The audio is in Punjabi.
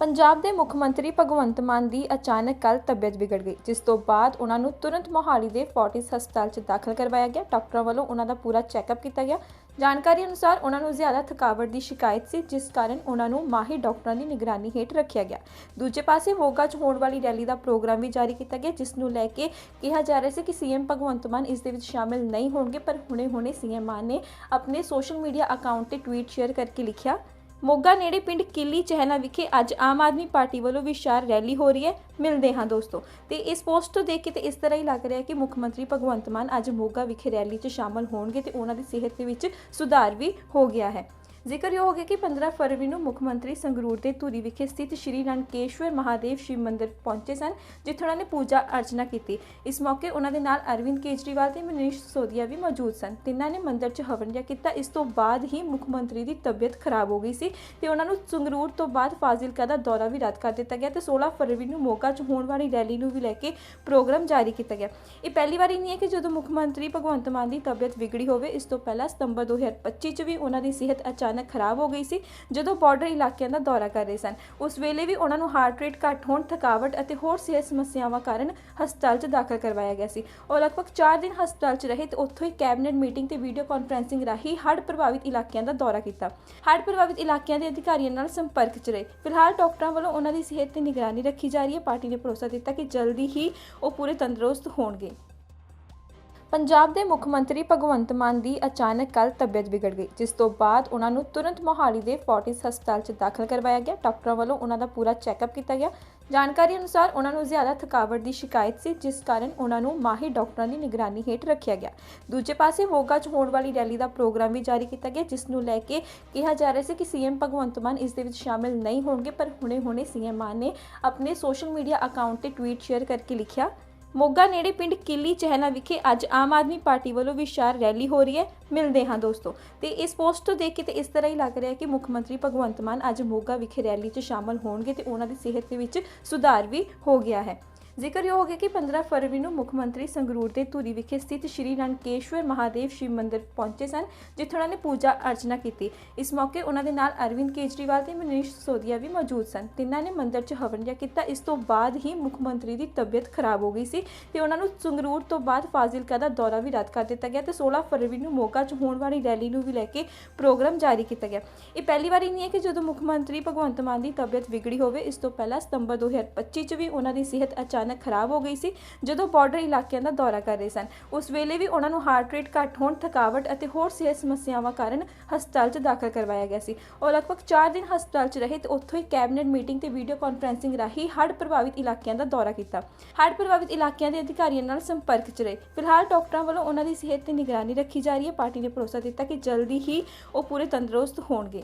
ਪੰਜਾਬ ਦੇ ਮੁੱਖ ਮੰਤਰੀ ਭਗਵੰਤ ਮਾਨ ਦੀ ਅਚਾਨਕ ਕੱਲ ਤਬੀਅਤ ਵਿਗੜ ਗਈ, ਜਿਸ ਤੋਂ ਬਾਅਦ ਉਹਨਾਂ ਨੂੰ ਤੁਰੰਤ ਮੋਹਾਲੀ ਦੇ ਫੋਰਟਿਸ ਹਸਪਤਾਲ 'ਚ ਦਾਖਲ ਕਰਵਾਇਆ ਗਿਆ। ਡਾਕਟਰਾਂ ਵੱਲੋਂ ਉਹਨਾਂ ਦਾ ਪੂਰਾ ਚੈੱਕਅਪ ਕੀਤਾ ਗਿਆ। ਜਾਣਕਾਰੀ ਅਨੁਸਾਰ ਉਹਨਾਂ ਨੂੰ ਜ਼ਿਆਦਾ ਥਕਾਵਟ ਦੀ ਸ਼ਿਕਾਇਤ ਸੀ, ਜਿਸ ਕਾਰਨ ਉਹਨਾਂ ਨੂੰ ਮਾਹਿਰ ਡਾਕਟਰਾਂ ਦੀ ਨਿਗਰਾਨੀ ਹੇਠ ਰੱਖਿਆ ਗਿਆ। ਦੂਜੇ ਪਾਸੇ ਮੋਗਾ 'ਚ ਹੋਣ ਵਾਲੀ ਰੈਲੀ ਦਾ ਪ੍ਰੋਗਰਾਮ ਵੀ ਜਾਰੀ ਕੀਤਾ ਗਿਆ, ਜਿਸ ਨੂੰ ਲੈ ਕੇ ਕਿਹਾ ਜਾ ਰਿਹਾ ਸੀ ਕਿ ਸੀਐਮ ਭਗਵੰਤ ਮਾਨ ਇਸ ਦੇ ਵਿੱਚ ਸ਼ਾਮਿਲ ਨਹੀਂ ਹੋਣਗੇ, ਪਰ ਹੁਣੇ-ਹੁਣੇ ਸੀਐਮ ਮਾਨ ਨੇ ਆਪਣੇ ਸੋਸ਼ਲ ਮੀਡੀਆ ਅਕਾਊਂਟ ਤੇ ਟਵੀਟ ਸ਼ੇਅਰ ਕਰਕੇ ਲਿਖਿਆ। ਮੋਗਾ ਨੇੜੇ ਪਿੰਡ ਕਿੱਲੀ ਚਹਿਲਾ ਵਿਖੇ ਅੱਜ ਆਮ ਆਦਮੀ ਪਾਰਟੀ ਵੱਲੋਂ ਵਿਸ਼ਾਲ ਰੈਲੀ ਹੋ ਰਹੀ ਹੈ। ਮਿਲਦੇ ਹਾਂ ਦੋਸਤੋ। ਤੇ ਇਸ ਪੋਸਟ ਤੋਂ ਦੇਖ ਕੇ ਤੇ ਇਸ ਤਰ੍ਹਾਂ ਹੀ ਲੱਗ ਰਿਹਾ ਕਿ ਮੁੱਖ ਮੰਤਰੀ ਭਗਵੰਤ ਮਾਨ ਅੱਜ ਮੋਗਾ ਵਿਖੇ ਰੈਲੀ 'ਚ ਸ਼ਾਮਲ ਹੋਣਗੇ ਤੇ ਉਹਨਾਂ ਦੀ ਸਿਹਤ ਦੇ ਵਿੱਚ ਸੁਧਾਰ ਵੀ ਹੋ ਗਿਆ ਹੈ। ਜ਼ਿਕਰਯੋਗ ਹੈ ਕਿ 15 ਫਰਵਰੀ ਨੂੰ ਮੁੱਖ ਮੰਤਰੀ ਸੰਗਰੂਰ ਦੇ ਧੂਰੀ ਵਿਖੇ ਸਥਿਤ ਸ਼੍ਰੀ ਰਣਕੇਸ਼ਵਰ ਮਹਾਦੇਵ ਸ਼ਿਵ ਮੰਦਿਰ ਪਹੁੰਚੇ ਸਨ, ਜਿੱਥੇ ਉਹਨਾਂ ਨੇ ਪੂਜਾ ਅਰਚਨਾ ਕੀਤੀ। ਇਸ ਮੌਕੇ ਉਹਨਾਂ ਦੇ ਨਾਲ ਅਰਵਿੰਦ ਕੇਜਰੀਵਾਲ ਤੇ ਮਨੀਸ਼ ਸੋਦੀਆ ਵੀ ਮੌਜੂਦ ਸਨ। ਤਿੰਨਾਂ ਨੇ ਮੰਦਿਰ 'ਚ ਹਵਨਜਾ ਕੀਤਾ। ਇਸ ਤੋਂ ਬਾਅਦ ਹੀ ਮੁੱਖ ਮੰਤਰੀ ਦੀ ਤਬੀਅਤ ਖਰਾਬ ਹੋ ਗਈ ਸੀ ਤੇ ਉਹਨਾਂ ਨੂੰ ਸੰਗਰੂਰ ਤੋਂ ਬਾਅਦ ਫਾਜ਼ਿਲਕਾ ਦਾ ਦੌਰਾ ਵੀ ਰੱਦ ਕਰ ਦਿੱਤਾ ਗਿਆ ਤੇ 16 ਫਰਵਰੀ ਨੂੰ ਮੋਗਾ 'ਚ ਹੋਣ ਵਾਲੀ ਰੈਲੀ ਨੂੰ ਵੀ ਲੈ ਕੇ ਪ੍ਰੋਗਰਾਮ ਜਾਰੀ ਕੀਤਾ ਗਿਆ। ਇਹ ਪਹਿਲੀ ਵਾਰੀ ਨਹੀਂ ਹੈ ਕਿ ਜਦੋਂ ਮੁੱਖ ਮੰਤਰੀ ਭਗਵੰਤ ਮਾਨ ਦੀ ਤਬੀਅਤ ਵਿਗੜੀ ਹੋਵੇ, ਇਸ ਤੋਂ ਪਹਿਲਾਂ ਸਤੰਬਰ 2025 'ਚ ਵੀ ਉਹਨਾਂ ਦੀ ਸਿਹਤ ਅਚਾਨਕ ਖਰਾਬ ਹੋ ਗਈ ਸੀ, ਜਦੋਂ ਬਾਰਡਰ ਇਲਾਕਿਆਂ ਦਾ ਦੌਰਾ ਕਰ ਰਹੇ ਸਨ। ਉਸ ਵੇਲੇ ਵੀ ਉਹਨਾਂ ਨੂੰ ਹਾਰਟ ਰੇਟ ਘੱਟ ਹੋਣ, ਥਕਾਵਟ ਅਤੇ ਹੋਰ ਸਿਹਤ ਸਮੱਸਿਆਵਾਂ ਕਾਰਨ ਹਸਪਤਾਲ 'ਚ ਦਾਖਲ ਕਰਵਾਇਆ ਗਿਆ ਸੀ। ਉਹ ਲਗਭਗ 4 ਦਿਨ ਹਸਪਤਾਲ 'ਚ ਰਹੇ ਤੇ ਉੱਥੋਂ ਹੀ ਕੈਬਨਿਟ ਮੀਟਿੰਗ ਤੇ ਵੀਡੀਓ ਕਾਨਫਰੈਂਸਿੰਗ ਰਾਹੀਂ ਹੜ੍ਹ ਪ੍ਰਭਾਵਿਤ ਇਲਾਕਿਆਂ ਦਾ ਦੌਰਾ ਕੀਤਾ। ਹੜ੍ਹ ਪ੍ਰਭਾਵਿਤ ਇਲਾਕਿਆਂ ਦੇ ਅਧਿਕਾਰੀਆਂ ਨਾਲ ਸੰਪਰਕ 'ਚ ਰਹੇ। ਫਿਲਹਾਲ ਡਾਕਟਰਾਂ ਵੱਲੋਂ ਉਹਨਾਂ ਦੀ ਸਿਹਤ ਤੇ ਨਿਗਰਾਨੀ ਰੱਖੀ ਜਾ ਰਹੀ ਹੈ। ਪਾਰਟੀ ਨੇ ਭਰੋਸਾ ਦਿੱਤਾ ਕਿ ਜਲਦੀ ਹੀ ਉਹ ਪੂਰੇ ਤੰਦਰੁਸਤ ਹੋਣਗੇ। ਪੰਜਾਬ ਦੇ ਮੁੱਖ ਮੰਤਰੀ ਭਗਵੰਤ ਮਾਨ ਦੀ ਅਚਾਨਕ ਕੱਲ ਤਬੀਅਤ ਵਿਗੜ ਗਈ, ਜਿਸ ਤੋਂ ਬਾਅਦ ਉਹਨਾਂ ਨੂੰ ਤੁਰੰਤ ਮੋਹਾਲੀ ਦੇ ਫੋਰਟਿਸ ਹਸਪਤਾਲ 'ਚ ਦਾਖਲ ਕਰਵਾਇਆ ਗਿਆ। ਡਾਕਟਰਾਂ ਵੱਲੋਂ ਉਹਨਾਂ ਦਾ ਪੂਰਾ ਚੈੱਕਅਪ ਕੀਤਾ ਗਿਆ। ਜਾਣਕਾਰੀ ਅਨੁਸਾਰ ਉਹਨਾਂ ਨੂੰ ਜ਼ਿਆਦਾ ਥਕਾਵਟ ਦੀ ਸ਼ਿਕਾਇਤ ਸੀ, ਜਿਸ ਕਾਰਨ ਉਹਨਾਂ ਨੂੰ ਮਾਹਿਰ ਡਾਕਟਰਾਂ ਦੀ ਨਿਗਰਾਨੀ ਹੇਠ ਰੱਖਿਆ ਗਿਆ। ਦੂਜੇ ਪਾਸੇ ਮੋਗਾ 'ਚ ਹੋਣ ਵਾਲੀ ਰੈਲੀ ਦਾ ਪ੍ਰੋਗਰਾਮ ਵੀ ਜਾਰੀ ਕੀਤਾ ਗਿਆ, ਜਿਸ ਨੂੰ ਲੈ ਕੇ ਕਿਹਾ ਜਾ ਰਿਹਾ ਸੀ ਕਿ ਸੀਐਮ ਭਗਵੰਤ ਮਾਨ ਇਸ ਦੇ ਵਿੱਚ ਸ਼ਾਮਿਲ ਨਹੀਂ ਹੋਣਗੇ, ਪਰ ਹੁਣੇ-ਹੁਣੇ ਸੀਐਮ ਮਾਨ ਨੇ ਆਪਣੇ ਸੋਸ਼ਲ ਮੀਡੀਆ ਅਕਾਊਂਟ ਤੇ ਟਵੀਟ ਸ਼ੇਅਰ ਕਰਕੇ ਲਿਖਿਆ। ਮੋਗਾ ਨੇੜੇ ਪਿੰਡ ਕਿੱਲੀ ਚਹਿਲਾ ਵਿਖੇ ਅੱਜ ਆਮ ਆਦਮੀ ਪਾਰਟੀ ਵੱਲੋਂ ਵਿਸ਼ਾਲ ਰੈਲੀ ਹੋ ਰਹੀ ਹੈ। ਮਿਲਦੇ ਹਾਂ ਦੋਸਤੋ। ਤੇ ਇਸ ਪੋਸਟ ਤੋਂ ਦੇਖ ਕੇ ਤੇ ਇਸ ਤਰ੍ਹਾਂ ਹੀ ਲੱਗ ਰਿਹਾ ਹੈ ਕਿ ਮੁੱਖ ਮੰਤਰੀ ਭਗਵੰਤ ਮਾਨ ਅੱਜ ਮੋਗਾ ਵਿਖੇ ਰੈਲੀ 'ਚ ਸ਼ਾਮਲ ਹੋਣਗੇ ਤੇ ਉਹਨਾਂ ਦੀ ਸਿਹਤ ਦੇ ਵਿੱਚ ਸੁਧਾਰ ਵੀ ਹੋ ਗਿਆ ਹੈ। ਜ਼ਿਕਰਯੋਗ ਹੈ ਕਿ 15 ਫਰਵਰੀ ਨੂੰ ਮੁੱਖ ਮੰਤਰੀ ਸੰਗਰੂਰ ਦੇ ਧੂਰੀ ਵਿਖੇ ਸਥਿਤ ਸ਼੍ਰੀ ਰਣਕੇਸ਼ਵਰ ਮਹਾਦੇਵ ਸ਼ਿਵ ਮੰਦਿਰ ਪਹੁੰਚੇ ਸਨ, ਜਿੱਥੇ ਉਹਨਾਂ ਨੇ ਪੂਜਾ ਅਰਚਨਾ ਕੀਤੀ। ਇਸ ਮੌਕੇ ਉਹਨਾਂ ਦੇ ਨਾਲ ਅਰਵਿੰਦ ਕੇਜਰੀਵਾਲ ਤੇ ਮਨੀਸ਼ ਸਿਸੋਦੀਆ ਵੀ ਮੌਜੂਦ ਸਨ। ਤਿੰਨਾਂ ਨੇ ਮੰਦਿਰ 'ਚ ਹਵਨਜਾ ਕੀਤਾ। ਇਸ ਤੋਂ ਬਾਅਦ ਹੀ ਮੁੱਖ ਮੰਤਰੀ ਦੀ ਤਬੀਅਤ ਖਰਾਬ ਹੋ ਗਈ ਸੀ ਤੇ ਉਹਨਾਂ ਨੂੰ ਸੰਗਰੂਰ ਤੋਂ ਬਾਅਦ ਫਾਜ਼ਿਲਕਾ ਦਾ ਦੌਰਾ ਵੀ ਰੱਦ ਕਰ ਦਿੱਤਾ ਗਿਆ ਤੇ 16 ਫਰਵਰੀ ਨੂੰ ਮੋਗਾ 'ਚ ਹੋਣ ਵਾਲੀ ਰੈਲੀ ਨੂੰ ਵੀ ਲੈ ਕੇ ਪ੍ਰੋਗਰਾਮ ਜਾਰੀ ਕੀਤਾ ਗਿਆ। ਇਹ ਪਹਿਲੀ ਵਾਰੀ ਨਹੀਂ ਹੈ ਕਿ ਜਦੋਂ ਮੁੱਖ ਮੰਤਰੀ ਭਗਵੰਤ ਮਾਨ ਦੀ ਤਬੀਅਤ ਵਿਗੜੀ ਹੋਵੇ, ਇਸ ਤੋਂ ਪਹਿਲਾਂ ਸਤੰਬਰ 2025 'ਚ ਵੀ ਉਹਨਾਂ ਦੀ ਸਿਹਤ ਅਚਾਨਕ ਅਚਾਨਕ ਖਰਾਬ ਹੋ ਗਈ ਸੀ, ਜਦੋਂ ਬਾਰਡਰ ਇਲਾਕਿਆਂ ਦਾ ਦੌਰਾ ਕਰ ਰਹੇ ਸਨ। ਉਸ ਵੇਲੇ ਵੀ ਉਹਨਾਂ ਨੂੰ ਹਾਰਟ ਰੇਟ ਘੱਟ ਹੋਣ, ਥਕਾਵਟ ਅਤੇ ਹੋਰ ਸਿਹਤ ਸਮੱਸਿਆਵਾਂ ਕਾਰਨ ਹਸਪਤਾਲ 'ਚ ਦਾਖਲ ਕਰਵਾਇਆ ਗਿਆ ਸੀ। ਉਹ ਲਗਭਗ 4 ਦਿਨ ਹਸਪਤਾਲ 'ਚ ਰਹੇ ਤੇ ਉੱਥੋਂ ਹੀ ਕੈਬਨਿਟ ਮੀਟਿੰਗ ਤੇ ਵੀਡੀਓ ਕਾਨਫਰੈਂਸਿੰਗ ਰਾਹੀਂ ਹੜ੍ਹ ਪ੍ਰਭਾਵਿਤ ਇਲਾਕਿਆਂ ਦਾ ਦੌਰਾ ਕੀਤਾ। ਹੜ੍ਹ ਪ੍ਰਭਾਵਿਤ ਇਲਾਕਿਆਂ ਦੇ ਅਧਿਕਾਰੀਆਂ ਨਾਲ ਸੰਪਰਕ 'ਚ ਰਹੇ। ਫਿਲਹਾਲ ਡਾਕਟਰਾਂ ਵੱਲੋਂ ਉਹਨਾਂ ਦੀ ਸਿਹਤ ਤੇ ਨਿਗਰਾਨੀ ਰੱਖੀ ਜਾ ਰਹੀ ਹੈ। ਪਾਰਟੀ ਨੇ ਭਰੋਸਾ ਦਿੱਤਾ ਕਿ ਜਲਦੀ ਹੀ ਉਹ ਪੂਰੇ ਤੰਦਰੁਸਤ ਹੋਣਗੇ।